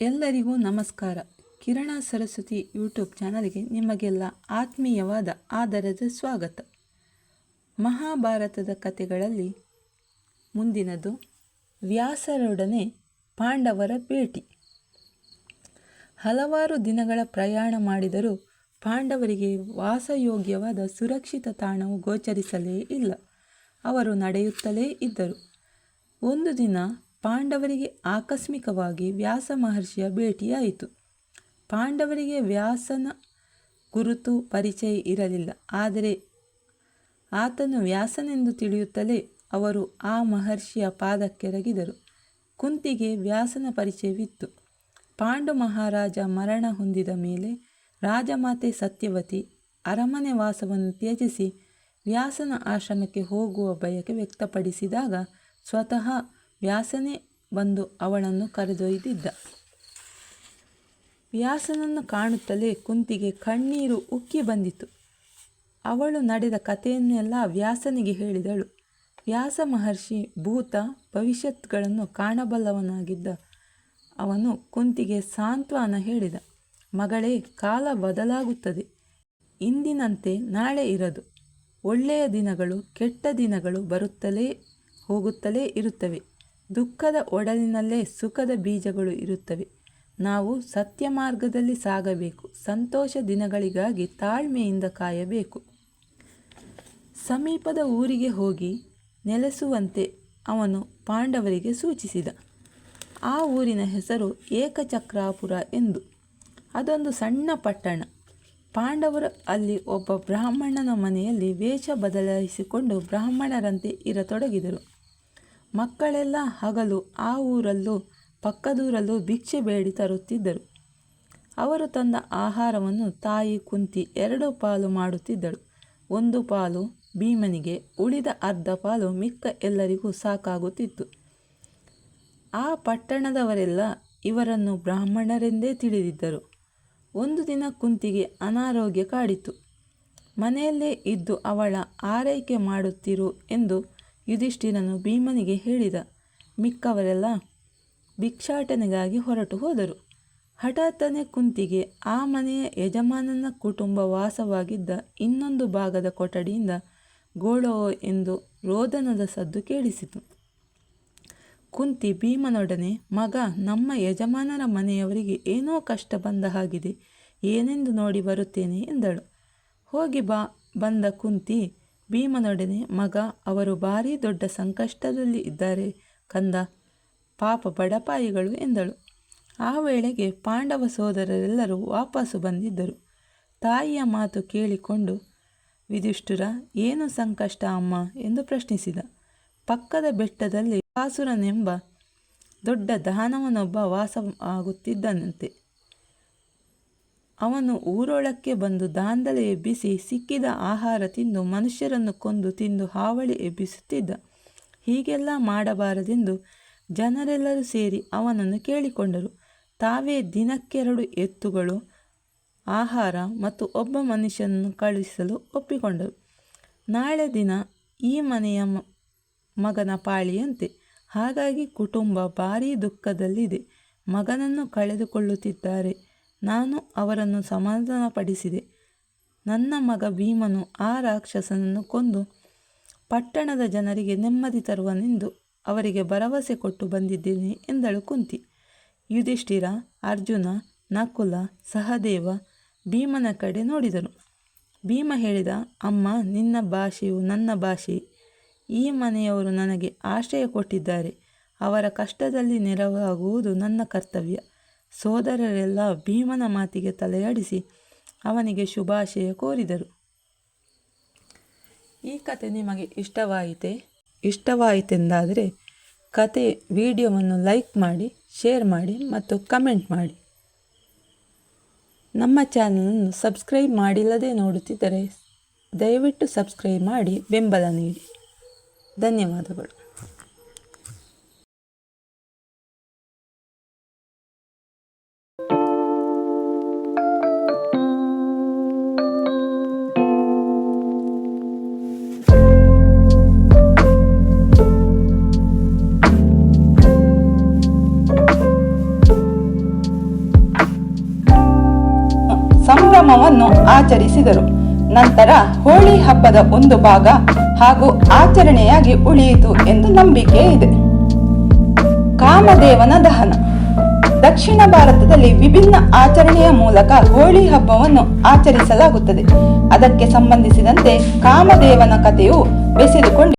ಎಲ್ಲರಿಗೂ ನಮಸ್ಕಾರ. ಕಿರಣ ಸರಸ್ವತಿ ಯೂಟ್ಯೂಬ್ ಚಾನಲ್ಗೆ ನಿಮಗೆಲ್ಲ ಆತ್ಮೀಯವಾದ ಆದರದ ಸ್ವಾಗತ. ಮಹಾಭಾರತದ ಕಥೆಗಳಲ್ಲಿ ಮುಂದಿನದು ವ್ಯಾಸರೊಡನೆ ಪಾಂಡವರ ಭೇಟಿ. ಹಲವಾರು ದಿನಗಳ ಪ್ರಯಾಣ ಮಾಡಿದರೂ ಪಾಂಡವರಿಗೆ ವಾಸಯೋಗ್ಯವಾದ ಸುರಕ್ಷಿತ ತಾಣವು ಗೋಚರಿಸಲೇ ಇಲ್ಲ. ಅವರು ನಡೆಯುತ್ತಲೇ ಇದ್ದರು. ಒಂದು ದಿನ ಪಾಂಡವರಿಗೆ ಆಕಸ್ಮಿಕವಾಗಿ ವ್ಯಾಸ ಮಹರ್ಷಿಯ ಭೇಟಿಯಾಯಿತು. ಪಾಂಡವರಿಗೆ ವ್ಯಾಸನ ಗುರುತು ಪರಿಚಯ ಇರಲಿಲ್ಲ. ಆದರೆ ಆತನು ವ್ಯಾಸನೆಂದು ತಿಳಿಯುತ್ತಲೇ ಅವರು ಆ ಮಹರ್ಷಿಯ ಪಾದಕ್ಕೆರಗಿದರು ಕುಂತಿಗೆ ವ್ಯಾಸನ ಪರಿಚಯವಿತ್ತು. ಪಾಂಡು ಮಹಾರಾಜ ಮರಣ ಹೊಂದಿದ ಮೇಲೆ ರಾಜಮಾತೆ ಸತ್ಯವತಿ ಅರಮನೆ ವಾಸವನ್ನು ತ್ಯಜಿಸಿ ವ್ಯಾಸನ ಆಶ್ರಮಕ್ಕೆ ಹೋಗುವ ಬಯಕೆ ವ್ಯಕ್ತಪಡಿಸಿದಾಗ ಸ್ವತಃ ವ್ಯಾಸನೇ ಬಂದು ಅವಳನ್ನು ಕರೆದೊಯ್ದಿದ್ದ. ವ್ಯಾಸನನ್ನು ಕಾಣುತ್ತಲೇ ಕುಂತಿಗೆ ಕಣ್ಣೀರು ಉಕ್ಕಿ ಬಂದಿತು. ಅವಳು ನಡೆದ ಕಥೆಯನ್ನೆಲ್ಲ ವ್ಯಾಸನಿಗೆ ಹೇಳಿದಳು. ವ್ಯಾಸ ಮಹರ್ಷಿ ಭೂತ ಭವಿಷ್ಯತ್ಗಳನ್ನು ಕಾಣಬಲ್ಲವನಾಗಿದ್ದ ಅವನು ಕುಂತಿಗೆ ಸಾಂತ್ವನ ಹೇಳಿದ. ಮಗಳೇ, ಕಾಲ ಬದಲಾಗುತ್ತದೆ. ಇಂದಿನಂತೆ ನಾಳೆ ಇರದು. ಒಳ್ಳೆಯ ದಿನಗಳು ಕೆಟ್ಟ ದಿನಗಳು ಬರುತ್ತಲೇ ಹೋಗುತ್ತಲೇ ಇರುತ್ತವೆ. ದುಃಖದ ಒಡಲಿನಲ್ಲೇ ಸುಖದ ಬೀಜಗಳು ಇರುತ್ತವೆ. ನಾವು ಸತ್ಯ ಮಾರ್ಗದಲ್ಲಿ ಸಾಗಬೇಕು. ಸಂತೋಷ ದಿನಗಳಿಗಾಗಿ ತಾಳ್ಮೆಯಿಂದ ಕಾಯಬೇಕು. ಸಮೀಪದ ಊರಿಗೆ ಹೋಗಿ ನೆಲೆಸುವಂತೆ ಅವನು ಪಾಂಡವರಿಗೆ ಸೂಚಿಸಿದ. ಆ ಊರಿನ ಹೆಸರು ಏಕಚಕ್ರಾಪುರ ಎಂದು. ಅದೊಂದು ಸಣ್ಣ ಪಟ್ಟಣ. ಪಾಂಡವರು ಅಲ್ಲಿ ಒಬ್ಬ ಬ್ರಾಹ್ಮಣನ ಮನೆಯಲ್ಲಿ ವೇಷ ಬದಲಾಯಿಸಿಕೊಂಡು ಬ್ರಾಹ್ಮಣರಂತೆ ಇರತೊಡಗಿದರು. ಮಕ್ಕಳೆಲ್ಲ ಹಗಲು ಆ ಊರಲ್ಲೂ ಪಕ್ಕದೂರಲ್ಲೂ ಭಿಕ್ಷೆ ಬೇಡಿ ತರುತ್ತಿದ್ದರು. ಅವರು ತಂದ ಆಹಾರವನ್ನು ತಾಯಿ ಕುಂತಿ ಎರಡು ಪಾಲು ಮಾಡುತ್ತಿದ್ದಳು. ಒಂದು ಪಾಲು ಭೀಮನಿಗೆ, ಉಳಿದ ಅರ್ಧ ಪಾಲು ಮಿಕ್ಕ ಎಲ್ಲರಿಗೂ ಸಾಕಾಗುತ್ತಿತ್ತು. ಆ ಪಟ್ಟಣದವರೆಲ್ಲ ಇವರನ್ನು ಬ್ರಾಹ್ಮಣರೆಂದೇ ತಿಳಿದಿದ್ದರು. ಒಂದು ದಿನ ಕುಂತಿಗೆ ಅನಾರೋಗ್ಯ ಕಾಡಿತು. ಮನೆಯಲ್ಲೇ ಇದ್ದು ಅವಳ ಆರೈಕೆ ಮಾಡುತ್ತಿರು ಎಂದು ಯುಧಿಷ್ಠಿರನು ಭೀಮನಿಗೆ ಹೇಳಿದ, ಮಿಕ್ಕವರೆಲ್ಲ ಭಿಕ್ಷಾಟನೆಗಾಗಿ ಹೊರಟು ಹೋದರು. ಹಠಾತ್ತನೆ ಕುಂತಿಗೆ ಆ ಮನೆಯ ಯಜಮಾನನ ಕುಟುಂಬ ವಾಸವಾಗಿದ್ದ ಇನ್ನೊಂದು ಭಾಗದ ಕೊಠಡಿಯಿಂದ ಗೋಳೋ ಎಂದು ರೋದನದ ಸದ್ದು ಕೇಳಿಸಿತು. ಕುಂತಿ ಭೀಮನೊಡನೆ, ಮಗ, ನಮ್ಮ ಯಜಮಾನರ ಮನೆಯವರಿಗೆ ಏನೋ ಕಷ್ಟ ಬಂದ ಹಾಗಿದೆ, ಏನೆಂದು ನೋಡಿ ಬರುತ್ತೇನೆ ಎಂದಳು. ಹೋಗಿ ಬಾ, ಬಂದ ಕುಂತಿ ಭೀಮನೊಡನೆ ಮಗ, ಅವರು ಭಾರೀ ದೊಡ್ಡ ಸಂಕಷ್ಟದಲ್ಲಿ ಇದ್ದಾರೆ ಕಂದ. ಪಾಪ ಬಡಪಾಯಿಗಳು ಎಂದಳು. ಆ ವೇಳೆಗೆ ಪಾಂಡವ ಸೋದರರೆಲ್ಲರೂ ವಾಪಸ್ಸು ಬಂದಿದ್ದರು. ತಾಯಿಯ ಮಾತು ಕೇಳಿಕೊಂಡು ವಿಧಿಷ್ಠುರ ಏನು ಸಂಕಷ್ಟ ಅಮ್ಮ? ಎಂದು ಪ್ರಶ್ನಿಸಿದ. ಪಕ್ಕದ ಬೆಟ್ಟದಲ್ಲಿ ಕಾಸುರನೆಂಬ ದೊಡ್ಡ ದಾನವನೊಬ್ಬ ವಾಸ ಆಗುತ್ತಿದ್ದನಂತೆ. ಅವನು ಊರೊಳಕ್ಕೆ ಬಂದು ದಾಂಧಲೆ ಎಬ್ಬಿಸಿ ಸಿಕ್ಕಿದ ಆಹಾರ ತಿಂದು ಮನುಷ್ಯರನ್ನು ಕೊಂದು ತಿಂದು ಹಾವಳಿ ಎಬ್ಬಿಸುತ್ತಿದ್ದ. ಹೀಗೆಲ್ಲ ಮಾಡಬಾರದೆಂದು ಜನರೆಲ್ಲರೂ ಸೇರಿ ಅವನನ್ನು ಕೇಳಿಕೊಂಡರು. ತಾವೇ ದಿನಕ್ಕೆರಡು ಎತ್ತುಗಳು, ಆಹಾರ ಮತ್ತು ಒಬ್ಬ ಮನುಷ್ಯನನ್ನು ಕಳುಹಿಸಲು ಒಪ್ಪಿಕೊಂಡರು. ನಾಳೆ ದಿನ ಈ ಮನೆಯ ಮಗನ ಪಾಳಿಯಂತೆ. ಹಾಗಾಗಿ ಕುಟುಂಬ ಭಾರೀ ದುಃಖದಲ್ಲಿದೆ. ಮಗನನ್ನು ಕಳೆದುಕೊಳ್ಳುತ್ತಿದ್ದಾರೆ. ನಾನು ಅವರನ್ನು ಸಮಾಧಾನಪಡಿಸಿದೆ. ನನ್ನ ಮಗ ಭೀಮನು ಆ ರಾಕ್ಷಸನನ್ನು ಕೊಂದು ಪಟ್ಟಣದ ಜನರಿಗೆ ನೆಮ್ಮದಿ ತರುವನೆಂದು ಅವರಿಗೆ ಭರವಸೆ ಕೊಟ್ಟು ಬಂದಿದ್ದೇನೆ ಎಂದಳು ಕುಂತಿ. ಯುಧಿಷ್ಠಿರ, ಅರ್ಜುನ, ನಕುಲ, ಸಹದೇವ ಭೀಮನ ಕಡೆ ನೋಡಿದರು ಭೀಮ ಹೇಳಿದ, ಅಮ್ಮ, ನಿನ್ನ ಭಾಷೆಯು ನನ್ನ ಭಾಷೆ. ಈ ಮನೆಯವರು ನನಗೆ ಆಶ್ರಯ ಕೊಟ್ಟಿದ್ದಾರೆ. ಅವರ ಕಷ್ಟದಲ್ಲಿ ನೆರವಾಗುವುದು ನನ್ನ ಕರ್ತವ್ಯ. ಸೋದರರೆಲ್ಲ ಭೀಮನ ಮಾತಿಗೆ ತಲೆಯಾಡಿಸಿ ಅವನಿಗೆ ಶುಭಾಶಯ ಕೋರಿದರು. ಈ ಕತೆ ನಿಮಗೆ ಇಷ್ಟವಾಯಿತೆ? ಇಷ್ಟವಾಯಿತೆಂದಾದರೆ ಕತೆ ವಿಡಿಯೋವನ್ನು ಲೈಕ್ ಮಾಡಿ, ಶೇರ್ ಮಾಡಿ ಮತ್ತು ಕಮೆಂಟ್ ಮಾಡಿ. ನಮ್ಮ ಚಾನಲನ್ನು ಸಬ್ಸ್ಕ್ರೈಬ್ ಮಾಡಿಲ್ಲದೆ ನೋಡುತ್ತಿದ್ದರೆ ದಯವಿಟ್ಟು ಸಬ್ಸ್ಕ್ರೈಬ್ ಮಾಡಿ ಬೆಂಬಲ ನೀಡಿ. ಧನ್ಯವಾದಗಳು. ಹಬ್ಬವನ್ನು ಆಚರಿಸಿದರು. ನಂತರ ಹೋಳಿ ಹಬ್ಬದ ಒಂದು ಭಾಗ ಹಾಗೂ ಆಚರಣೆಯಾಗಿ ಉಳಿಯಿತು ಎಂದು ನಂಬಿಕೆ ಇದೆ. ಕಾಮದೇವನ ದಹನ. ದಕ್ಷಿಣ ಭಾರತದಲ್ಲಿ ವಿಭಿನ್ನ ಆಚರಣೆಯ ಮೂಲಕ ಹೋಳಿ ಹಬ್ಬವನ್ನು ಆಚರಿಸಲಾಗುತ್ತದೆ. ಅದಕ್ಕೆ ಸಂಬಂಧಿಸಿದಂತೆ ಕಾಮದೇವನ ಕಥೆಯು ಬೆಸೆದುಕೊಂಡು